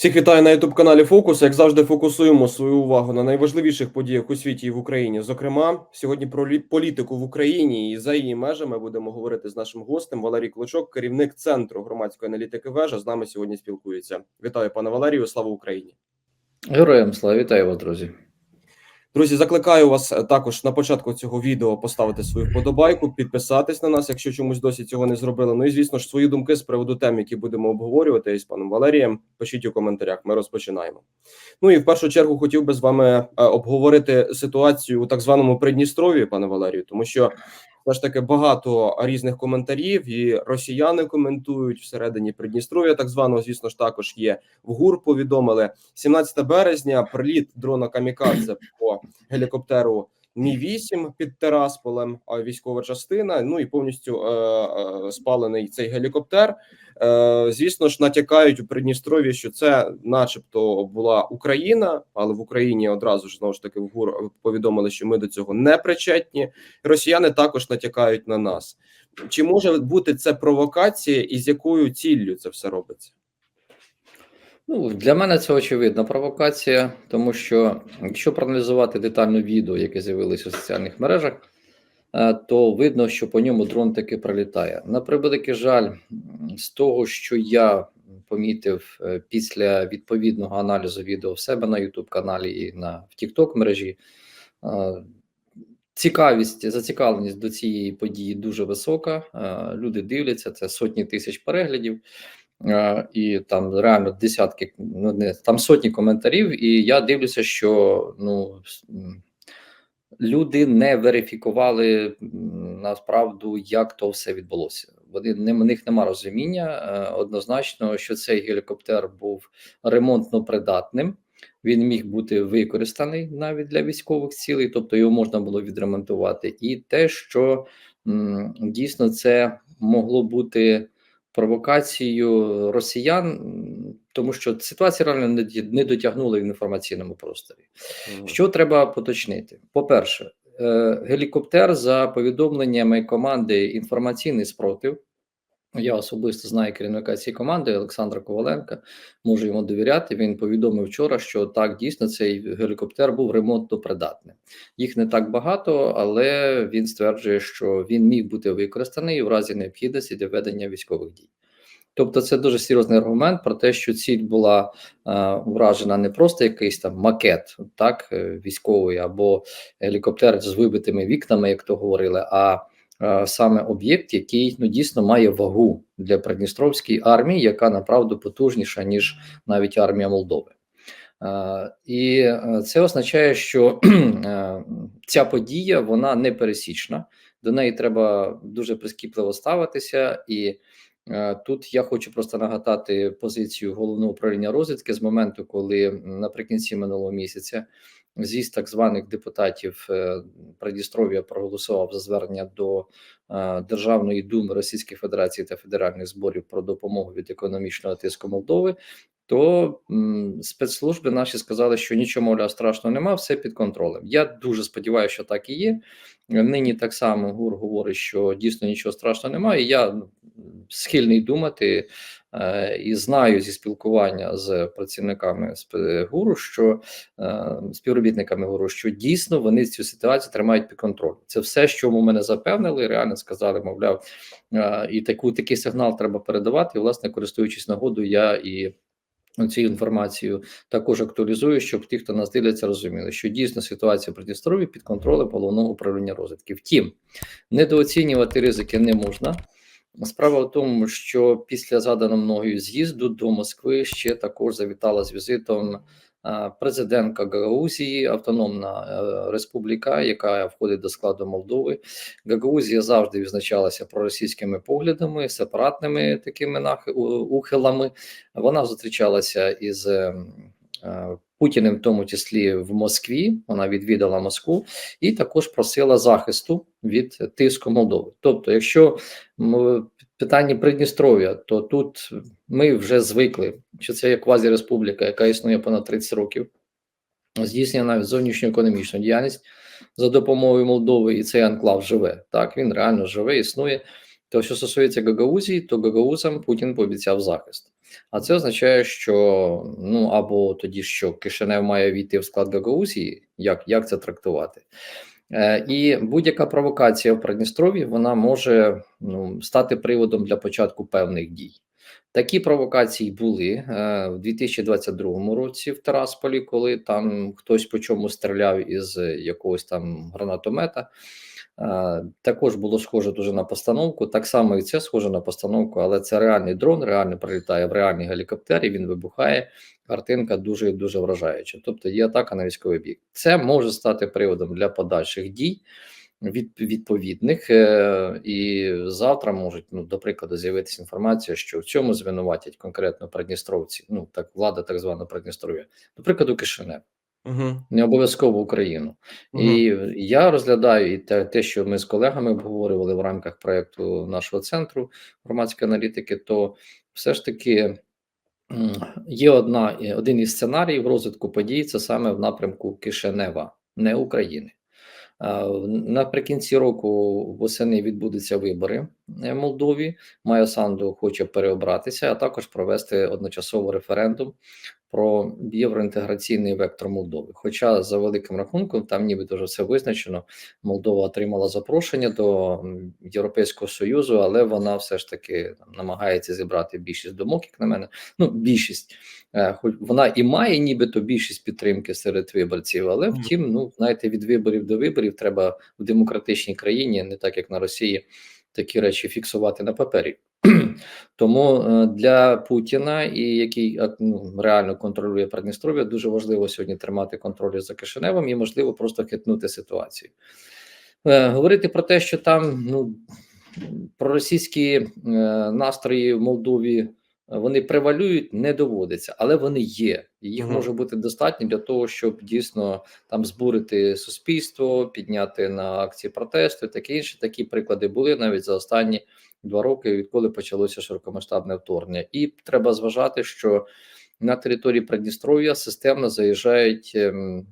Всіх вітаю на youtube каналі Фокус. Як завжди, фокусуємо свою увагу на найважливіших подіях у світі і в Україні. Зокрема, сьогодні про лі- політику в Україні і за її межами будемо говорити з нашим гостем Валерій Клочок, керівник центру громадської аналітики. Вежа з нами сьогодні спілкується. Вітаю, пане Валерію. Слава Україні! Героям слава вітаю вас, друзі. Друзі, закликаю вас е, також на початку цього відео поставити свою вподобайку, підписатись на нас, якщо чомусь досі цього не зробили. Ну і звісно ж свої думки з приводу тем, які будемо обговорювати із паном Валерієм. Пишіть у коментарях. Ми розпочинаємо. Ну і в першу чергу хотів би з вами е, обговорити ситуацію у так званому Придністров'ї, пане Валерію, тому що все ж таки багато різних коментарів, і росіяни коментують всередині Придністров'я. Так званого, звісно ж, також є в ГУР. Повідомили 17 березня. Приліт дрона Камікадзе по гелікоптеру. Мі 8 під Терасполем, а військова частина. Ну і повністю е, е, спалений цей гелікоптер. Е, звісно ж, натякають у Придністров'ї, що це, начебто, була Україна, але в Україні одразу ж знову ж таки в ГУР повідомили, що ми до цього не причетні. Росіяни також натякають на нас. Чи може бути це провокація, і з якою ціллю це все робиться? Ну, для мене це очевидна провокація, тому що якщо проаналізувати детально відео, яке з'явилося у соціальних мережах, е, то видно, що по ньому дрон таки пролітає. На превеликий жаль, з того, що я помітив е, після відповідного аналізу відео в себе на YouTube каналі і на TikTok мережі, е, цікавість, зацікавленість до цієї події дуже висока. Люди дивляться, це сотні тисяч переглядів. Е, і там реально десятки, ну не там сотні коментарів, і я дивлюся, що ну люди не верифікували насправду, як то все відбулося. Вони не в них нема розуміння е, однозначно, що цей гелікоптер був ремонтно придатним. Він міг бути використаний навіть для військових цілей, тобто його можна було відремонтувати, і те, що м, дійсно це могло бути провокацією росіян, тому що ситуація реально не дотягнула в інформаційному просторі. Що треба поточнити? По-перше, е, гелікоптер за повідомленнями команди інформаційний спротив. Я особисто знаю керівника цієї команди Олександра Коваленка, можу йому довіряти. Він повідомив вчора, що так дійсно цей гелікоптер був ремонтно придатним. Їх не так багато, але він стверджує, що він міг бути використаний в разі необхідності для ведення військових дій. Тобто, це дуже серйозний аргумент про те, що ціль була е, вражена не просто якийсь там макет, так е, військовий або гелікоптер з вибитими вікнами, як то говорили, а саме об'єкт, який ну дійсно має вагу для Придністровської армії, яка направду потужніша ніж навіть армія Молдови. Е, І е, це означає, що е, ця подія вона не пересічна, до неї треба дуже прискіпливо ставитися. І е, тут я хочу просто нагадати позицію головного управління розвідки з моменту, коли наприкінці минулого місяця з'їзд так званих депутатів е, Придністров'я проголосував за звернення до е, Державної думи Російської Федерації та федеральних зборів про допомогу від економічного тиску Молдови. То спецслужби наші сказали, що нічого мовляв страшного нема, все під контролем. Я дуже сподіваюся, що так і є. Нині так само ГУР говорить, що дійсно нічого страшного немає. І я ну, схильний думати е, і знаю зі спілкування з працівниками ГУРу, що е, співробітниками ГУРу, що дійсно вони цю ситуацію тримають під контролем. Це все, що ми мене запевнили, реально сказали, мовляв, е, і таку такий сигнал треба передавати. І, власне, користуючись нагодою, я і цю інформацію також актуалізую, щоб ті, хто нас дивляться, розуміли, що дійсно ситуація в Придністров'ї під контролем головного управління розвідки. Втім, недооцінювати ризики не можна. Справа в тому, що після згаданого мною з'їзду до Москви ще також завітала з візитом президентка Гагаузії, автономна е, республіка, яка входить до складу Молдови. Гагаузія завжди відзначалася проросійськими поглядами, сепаратними такими нах- ухилами. Вона зустрічалася із е, е, Путіним, в тому числі в Москві. Вона відвідала Москву і також просила захисту від тиску Молдови. Тобто, якщо питання Придністров'я, то тут ми вже звикли, що це є квазіреспубліка, яка існує понад 30 років, здійснює навіть зовнішню економічну діяльність за допомогою Молдови, і цей анклав живе. Так, він реально живе, існує. То, що стосується Гагаузії, то Гагаузам Путін пообіцяв захист. А це означає, що ну або тоді що Кишинев має війти в склад Гагаузії, як, як це трактувати? Е, І будь-яка провокація в Придністров'ї вона може ну, стати приводом для початку певних дій. Такі провокації були е, в 2022 році в Тарасполі, коли там хтось по чому стріляв із якогось там гранатомета. Е, Також було схоже дуже на постановку. Так само і це схоже на постановку, але це реальний дрон, реально прилітає в реальний гелікоптер, і він вибухає. Картинка дуже дуже вражаюча. Тобто є атака на військовий бік. Це може стати приводом для подальших дій від, відповідних. Е, і завтра можуть, ну, до прикладу, з'явитися інформація, що в цьому звинуватять конкретно Придністровці, ну так влада так звана Придністров'я, до прикладу, Кишинев Угу. не обов'язково Україну. І я розглядаю і те, те, що ми з колегами обговорювали в рамках проєкту нашого центру громадської аналітики, то все ж таки є одна е, один із сценаріїв розвитку подій. Це саме в напрямку Кишинева, не України. Наприкінці року восени відбудуться вибори е, в Молдові. Майя Санду хоче переобратися, а також провести одночасово референдум про євроінтеграційний вектор Молдови. Хоча за великим рахунком там нібито вже все визначено. Молдова отримала запрошення до Європейського Союзу, але вона все ж таки там, намагається зібрати більшість думок, як на мене. Ну, більшість, Е, хоч вона і має нібито більшість підтримки серед виборців, але втім, ну знаєте, від виборів до виборів треба в демократичній країні, не так як на Росії, такі речі фіксувати на папері. Тому е, для Путіна, і який а, ну, реально контролює Придністров'я, дуже важливо сьогодні тримати контроль за Кишиневом і можливо просто хитнути ситуацію. Е, Говорити про те, що там ну проросійські е, настрої в Молдові е, вони превалюють, не доводиться, але вони є. Їх Мгм. може бути достатньо для того, щоб дійсно там збурити суспільство, підняти на акції протесту, таке інше. Такі приклади були навіть за останні два роки, відколи почалося широкомасштабне вторгнення. І треба зважати, що на території Придністров'я системно заїжджають ем,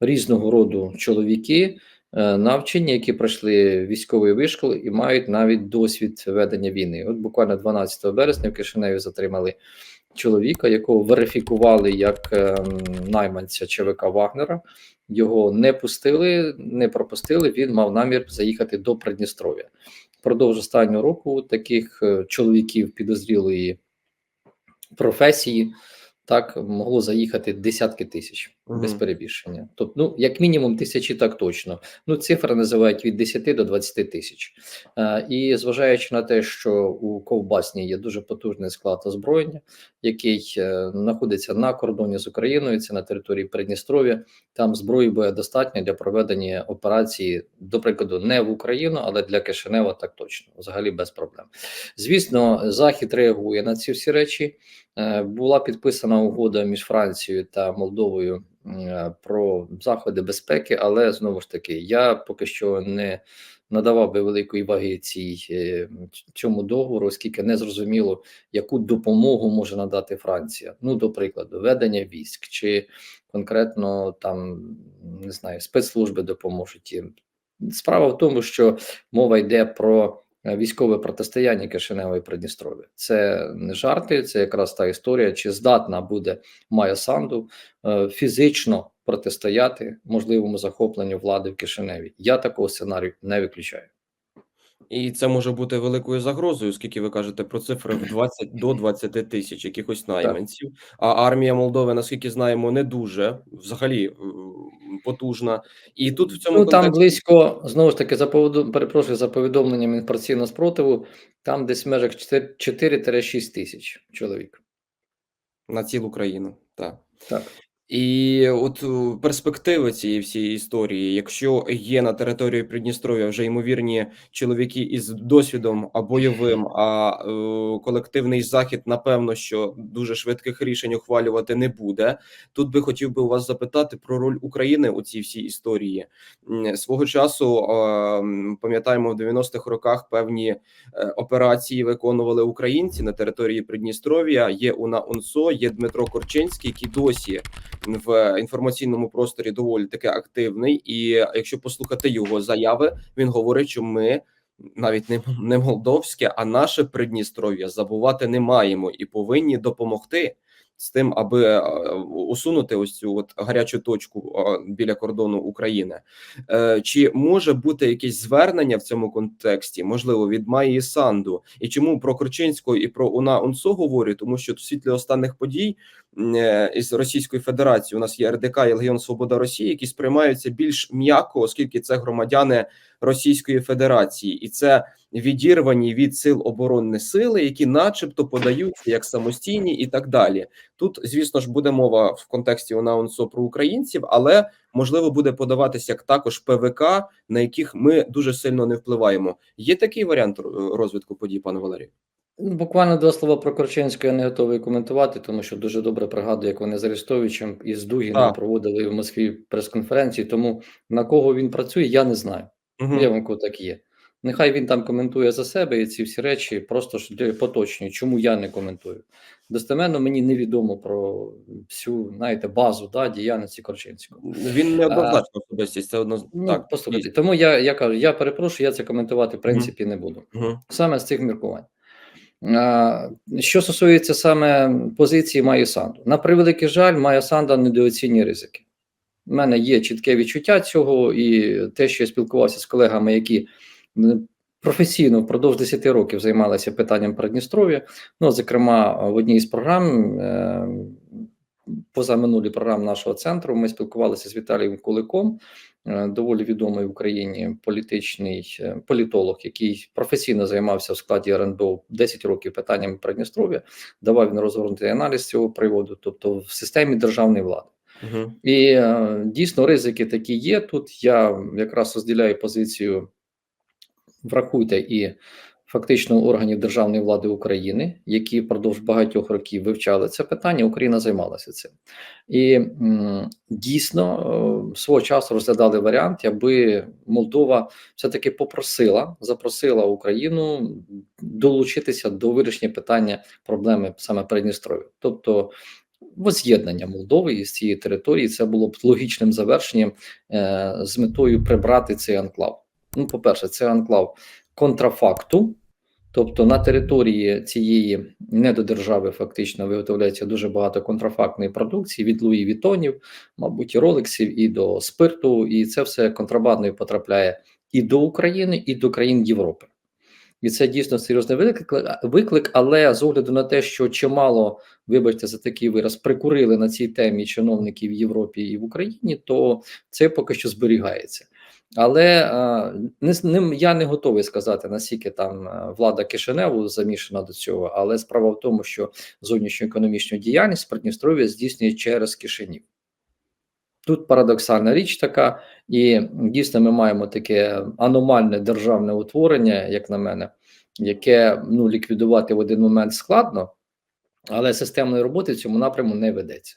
різного роду чоловіки. Е, Навчені, які пройшли військовий вишкол і мають навіть досвід ведення війни. От буквально 12 березня в Кишиневі затримали чоловіка, якого верифікували як ем, найманця ЧВК Вагнера. Його не пустили, не пропустили. Він мав намір заїхати до Придністров'я. Впродовж останнього року таких е, чоловіків підозрілої професії так могло заїхати десятки тисяч без перебільшення. Тобто, ну як мінімум тисячі, так точно. Ну цифри називають від 10 до 20 тисяч. Е, і зважаючи на те, що у ковбасні є дуже потужний склад озброєння, який е, знаходиться на кордоні з Україною, це на території Придністров'я. Там зброї буде достатньо для проведення операції, до прикладу, не в Україну, але для Кишинева так точно, взагалі без проблем. Звісно, Захід реагує на ці всі речі. Е, Була підписана угода між Францією та Молдовою про заходи безпеки, але знову ж таки, я поки що не надавав би великої ваги цій е, цьому договору, оскільки не зрозуміло, яку допомогу може надати Франція. Ну, до прикладу, ведення військ чи конкретно там не знаю, спецслужби допоможуть їм. Справа в тому, що мова йде про е, військове протистояння Кишинева і Придністров'я. Це не жарти, це якраз та історія, чи здатна буде Майя Санду е, фізично протистояти можливому захопленню влади в Кишиневі. Я такого сценарію не виключаю. І це може бути великою загрозою, оскільки ви кажете про цифри в 20 до 20 тисяч якихось найманців. А армія Молдови, наскільки знаємо, не дуже взагалі потужна. І тут в цьому Ну там близько знову ж таки за поводу, перепрошую за повідомленням інформаційного спротиву. Там десь в межах 4-6 тисяч чоловік. на цілу країну. Так. Так. І от е, перспективи цієї всієї історії, якщо є на території Придністров'я вже ймовірні чоловіки із досвідом а бойовим, а е, колективний захід, напевно, що дуже швидких рішень ухвалювати не буде. Тут би хотів би у вас запитати про роль України у цій всій історії. Свого часу е, пам'ятаємо, в 90-х роках певні е, операції виконували українці на території Придністров'я. Є Уна Унсо, є Дмитро Корчинський, який досі в інформаційному просторі доволі таки активний. І якщо послухати його заяви, він говорить, що ми навіть не, не молдовське, а наше Придністров'я забувати не маємо і повинні допомогти з тим, аби е, усунути ось цю от гарячу точку е, біля кордону України. Е, Чи може бути якесь звернення в цьому контексті, можливо, від Майї Санду? І чому про Корчинського і про Уна Унсо говорю? Тому що в світлі останніх подій із Російської Федерації у нас є РДК і Легіон Свобода Росії, які сприймаються більш м'яко, оскільки це громадяни Російської Федерації, і це відірвані від сил оборонні сили, які, начебто, подаються як самостійні, і так далі. Тут, звісно ж, буде мова в контексті ОНАУНСО про українців, але можливо буде подаватися як також ПВК, на яких ми дуже сильно не впливаємо. Є такий варіант е, розвитку подій, пане Валерію? Ну, Буквально два слова про Корчинську я не готовий коментувати, тому що дуже добре пригадую, як вони з Арестовичем і з Дугіном Так. проводили в Москві прес-конференції. Тому на кого він працює, я не знаю. Угу. Я вам так є. Нехай він там коментує за себе і ці всі речі, просто ж поточні. Чому я не коментую? Достеменно мені невідомо про всю знаєте, базу да, діяльності Корчинського. Він неоднозначно особистість. Це одно Ну, так. послухайте, тому я, я кажу, я перепрошую, я це коментувати в принципі не буду. Угу. Саме з цих міркувань. Що стосується саме позиції Майю Санду, на превеликий жаль, Майя Санда недооцінює ризики. У мене є чітке відчуття цього, і те, що я спілкувався з колегами, які професійно впродовж 10 років займалися питанням Придністров'я. Ну, зокрема, в одній з програм, е, позаминулі програм нашого центру, ми спілкувалися з Віталієм Куликом, доволі відомий в Україні політичний е, політолог, який професійно займався в складі РНБО 10 років питаннями Придністров'я, давав він розгорнутий аналіз цього приводу, тобто в системі державної влади. Угу. І е, дійсно ризики такі є. Тут я якраз розділяю позицію, врахуйте і фактично органів державної влади України, які впродовж багатьох років вивчали це питання. Україна займалася цим. І дійсно е, свого часу розглядали варіант, аби Молдова все-таки попросила, запросила Україну долучитися до вирішення питання проблеми саме Придністров'я. Тобто воз'єднання Молдови із цієї території це було б логічним завершенням е, з метою прибрати цей анклав. Ну, по-перше, це анклав контрафакту, тобто на території цієї недодержави фактично виготовляється дуже багато контрафактної продукції від Луї Вітонів, мабуть, і ролексів, і до спирту, і це все контрабандою потрапляє і до України, і до країн Європи. І це дійсно серйозний виклик, виклик, але з огляду на те, що чимало, вибачте, за такий вираз, прикурили на цій темі чиновників в Європі і в Україні, то це поки що зберігається. Але е, не, не я не готовий сказати, наскільки там е, влада Кишиневу замішана до цього. Але справа в тому, що зовнішню економічну діяльність Придністров'я здійснює через Кишинів. Тут парадоксальна річ така, і дійсно ми маємо таке аномальне державне утворення, як на мене, яке ну ліквідувати в один момент складно, але системної роботи в цьому напряму не ведеться.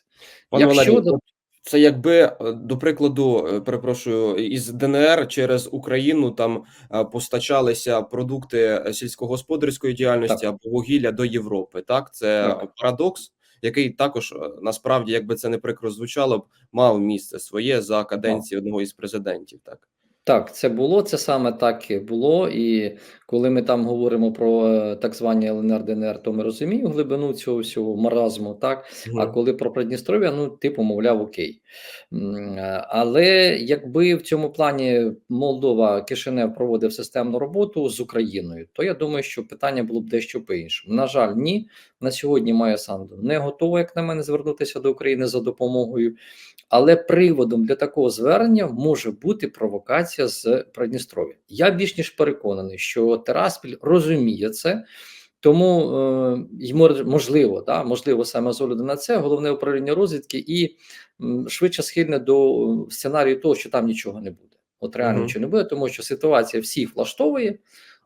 Пане Якщо до- це якби е, до прикладу, е, перепрошую, із ДНР через Україну там е, постачалися продукти сільськогосподарської діяльності Так. або вугілля до Європи. Так, це Так. парадокс, який також насправді, якби це не прикро звучало б, мав місце своє за каденції одного із президентів. Так. Так, це було, це саме так і було. І коли ми там говоримо про е, так звані ЛНР ДНР, то ми розуміємо глибину цього всього маразму, так. А коли про Придністров'я, ну типу, мовляв, окей. Е, Але якби в цьому плані Молдова Кишинев проводив системну роботу з Україною, то я думаю, що питання було б дещо по-іншому. На жаль, ні. На сьогодні Майя Санду не готова, як на мене, звернутися до України за допомогою. Але приводом для такого звернення може бути провокація з Придністров'я. Я більш ніж переконаний, що Тераспіль розуміє це. Тому е, можливо, да, можливо, саме з огляду на це головне управління розвідки і м, швидше схильне до сценарію того, що там нічого не буде. От реально Мгм. нічого не буде, тому що ситуація всіх влаштовує.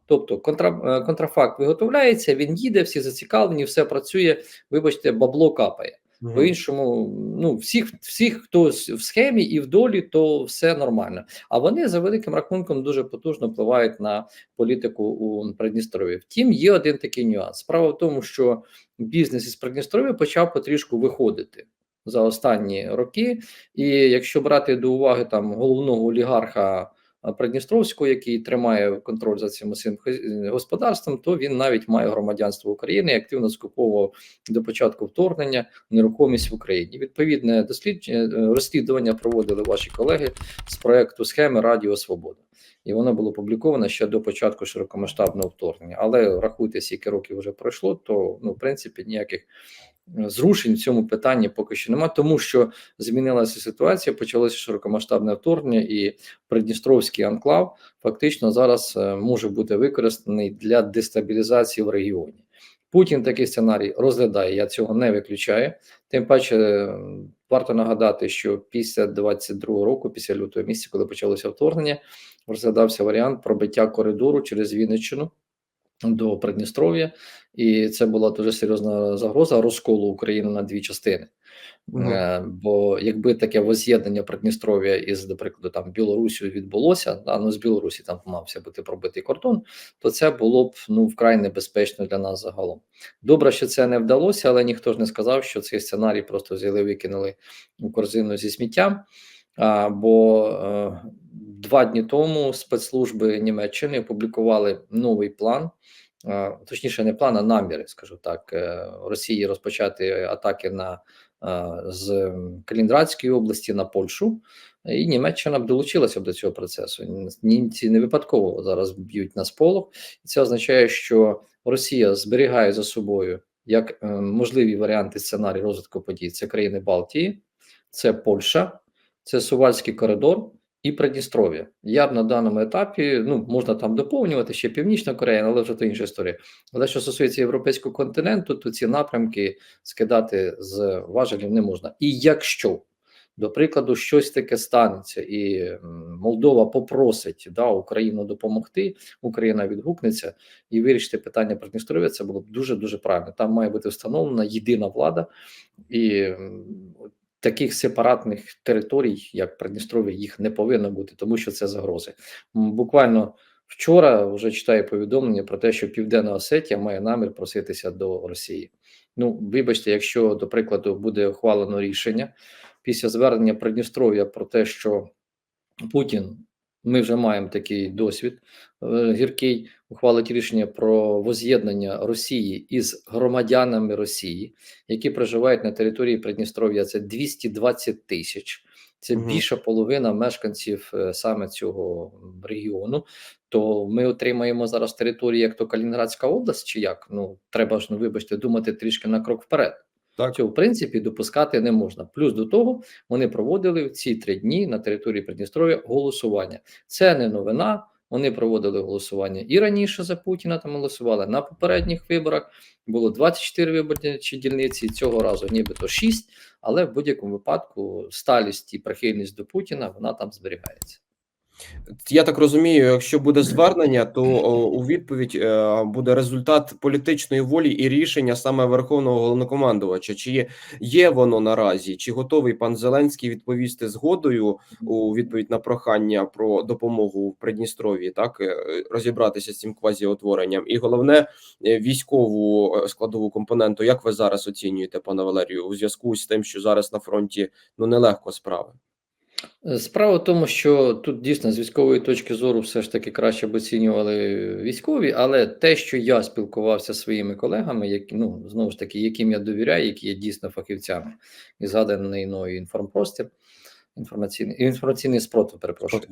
Тобто контра, е, контрафакт виготовляється, він їде, всі зацікавлені, все працює. Вибачте, бабло капає. Мгм. По-іншому, ну всіх, всіх, хто в схемі і в долі, то все нормально. А вони за великим рахунком дуже потужно впливають на політику у Придністров'ї. Втім, є один такий нюанс. Справа в тому, що бізнес із Придністров'я почав потрішку виходити за останні роки. І якщо брати до уваги там головного олігарха е, Придністровського, який тримає контроль за цим усім господарством, то він навіть має громадянство України і активно скуповував до початку вторгнення нерухомість в Україні. Відповідне дослідження е, розслідування проводили ваші колеги з проекту схеми Радіо Свобода. І воно було опубліковано ще до початку широкомасштабного вторгнення. Але рахуйте, скільки років вже пройшло, то ну, в принципі ніяких е, зрушень в цьому питанні поки що немає, тому що змінилася ситуація, почалося широкомасштабне вторгнення, і Придністровський анклав фактично зараз е, може бути використаний для дестабілізації в регіоні. Путін такий сценарій розглядає. Я цього не виключаю. Тим паче е, варто нагадати, що після 22 року, після лютого місяця, коли почалося вторгнення, розглядався варіант пробиття коридору через Вінниччину до Придністров'я, і це була дуже серйозна загроза розколу України на дві частини. Мгм. Е, Бо якби таке воз'єднання Придністров'я із, до прикладу, там Білорусію відбулося, да, ну з Білорусі там мався бути пробитий кордон, то це було б ну вкрай небезпечно для нас загалом. Добре, що це не вдалося, але ніхто ж не сказав, що цей сценарій просто взяли, викинули у корзину зі сміттям. А, бо е, два дні тому спецслужби Німеччини опублікували новий план, е, точніше, не план, а наміри, скажу так, е, Росії розпочати атаки на з Калінінградської області на Польщу, і Німеччина б долучилася б до цього процесу. Німці не випадково зараз б'ють на сполох, і це означає, що Росія зберігає за собою як можливі варіанти сценарій розвитку подій. Це країни Балтії, це Польща, це Сувальський коридор і Придністров'я. Я б на даному етапі, ну можна там доповнювати ще Північна Корея, але вже то інша історія. Але що стосується європейського континенту, то ці напрямки скидати з важелів не можна. І якщо до прикладу, щось таке станеться, і Молдова попросить да, Україну допомогти, Україна відгукнеться і вирішити питання Придністров'я, це було б дуже дуже правильно. Там має бути встановлена єдина влада, і таких сепаратних територій, як Придністров'я, їх не повинно бути, тому що це загрози. Буквально вчора вже читаю повідомлення про те, що Південна Осетія має намір проситися до Росії. Ну, вибачте, якщо до прикладу буде ухвалено рішення після звернення Придністров'я про те, що Путін, ми вже маємо такий досвід е, гіркий, ухвалить рішення про воз'єднання Росії із громадянами Росії, які проживають на території Придністров'я. Це 220 тисяч. Це Мгм. більша половина мешканців е, саме цього регіону. То ми отримаємо зараз територію, як то Калінінградська область, чи як? Ну треба ж ну вибачте, думати трішки на крок вперед. Так. Цього в принципі допускати не можна. Плюс до того вони проводили в ці три дні на території Придністров'я голосування. Це не новина. Вони проводили голосування і раніше за Путіна. Там голосували на попередніх виборах. Було 24 виборчі дільниці. Цього разу нібито 6, але в будь-якому випадку сталість і прихильність до Путіна вона там зберігається. Я так розумію, якщо буде звернення, то у відповідь е, буде результат політичної волі і рішення саме верховного головнокомандувача. Чи є, є воно наразі, чи готовий пан Зеленський відповісти згодою у відповідь на прохання про допомогу в Придністров'ї, так е, розібратися з цим квазіутворенням, і головне е, військову складову компоненту. Як ви зараз оцінюєте, пане Валерію, у зв'язку з тим, що зараз на фронті ну нелегко справи? Справа в тому, що тут дійсно з військової точки зору все ж таки краще б оцінювали військові, але те, що я спілкувався зі своїми колегами, які ну знову ж таки, яким я довіряю, які є дійсно фахівцями, і згаданий мною інформпростір, інформаційний інформаційний спротив, перепрошую.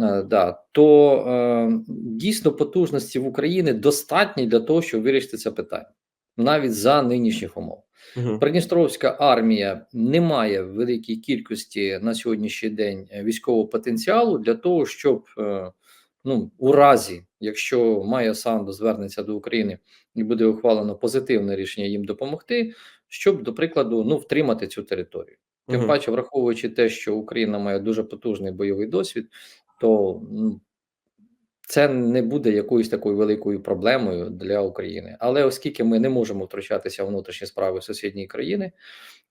Е, да, то е, дійсно потужності в Україні достатні для того, щоб вирішити це питання, навіть за нинішніх умов. Угу. Придністровська армія не має в великій кількості на сьогоднішній день е, військового потенціалу для того, щоб е, ну у разі, якщо Майя Санду звернеться до України і буде ухвалено позитивне рішення їм допомогти, щоб до прикладу ну втримати цю територію. Тим Мгм. паче, враховуючи те, що Україна має дуже потужний бойовий досвід, то ну, це не буде якоюсь такою великою проблемою для України. Але оскільки ми не можемо втручатися в внутрішні справи сусідньої країни,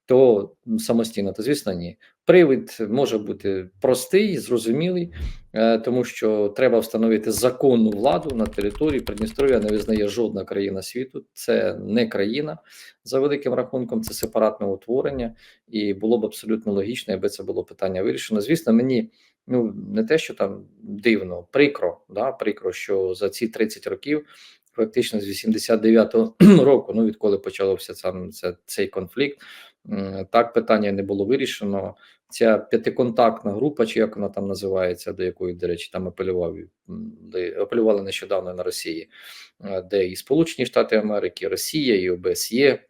то самостійно, то звісно, ні. Привід може бути простий, зрозумілий, е, тому що треба встановити законну владу на території Придністров'я не визнає жодна країна світу. Це не країна за великим рахунком, це сепаратне утворення, і було б абсолютно логічно, якби це було питання вирішено. Звісно, мені ну не те, що там дивно, прикро, да, прикро, що за ці 30 років, фактично з 89-го року, ну відколи почався сам це, цей конфлікт, так питання не було вирішено. Ця п'ятиконтактна група, чи як вона там називається, до якої, до речі, там апелював де апелювали нещодавно на Росії, е, де і Сполучені Штати Америки, Росія, і ОБСЄ.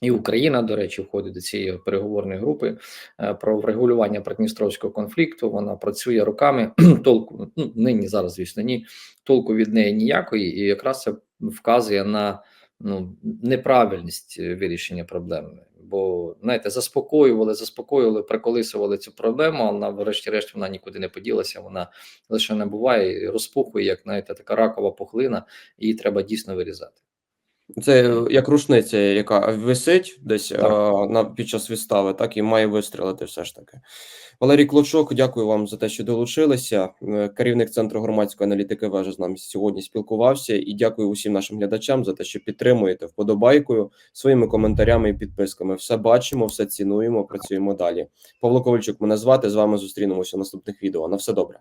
І Україна, до речі, входить до цієї переговорної групи е, про врегулювання Придністровського конфлікту. Вона працює роками. Толку ну нині зараз, звісно, ні толку від неї ніякої, і якраз це вказує на ну неправильність е, вирішення проблеми. Бо знаєте, заспокоювали, заспокоювали, приколисували цю проблему. а Вона, врешті-решт, вона нікуди не поділася. Вона лише набуває розпухує, як знаєте, така ракова пухлина, її треба дійсно вирізати. Це як рушниця, яка висить десь Так. е, на під час вистави, так і має вистрілити все ж таки. Валерій Клочок, дякую вам за те, що долучилися. Е, Керівник центру громадської аналітики вежа з нами сьогодні спілкувався. І дякую усім нашим глядачам за те, що підтримуєте вподобайкою, своїми коментарями і підписками. Все бачимо, все цінуємо, працюємо далі. Павло Ковальчук мене звати. З вами зустрінемося в наступних відео. На все добре.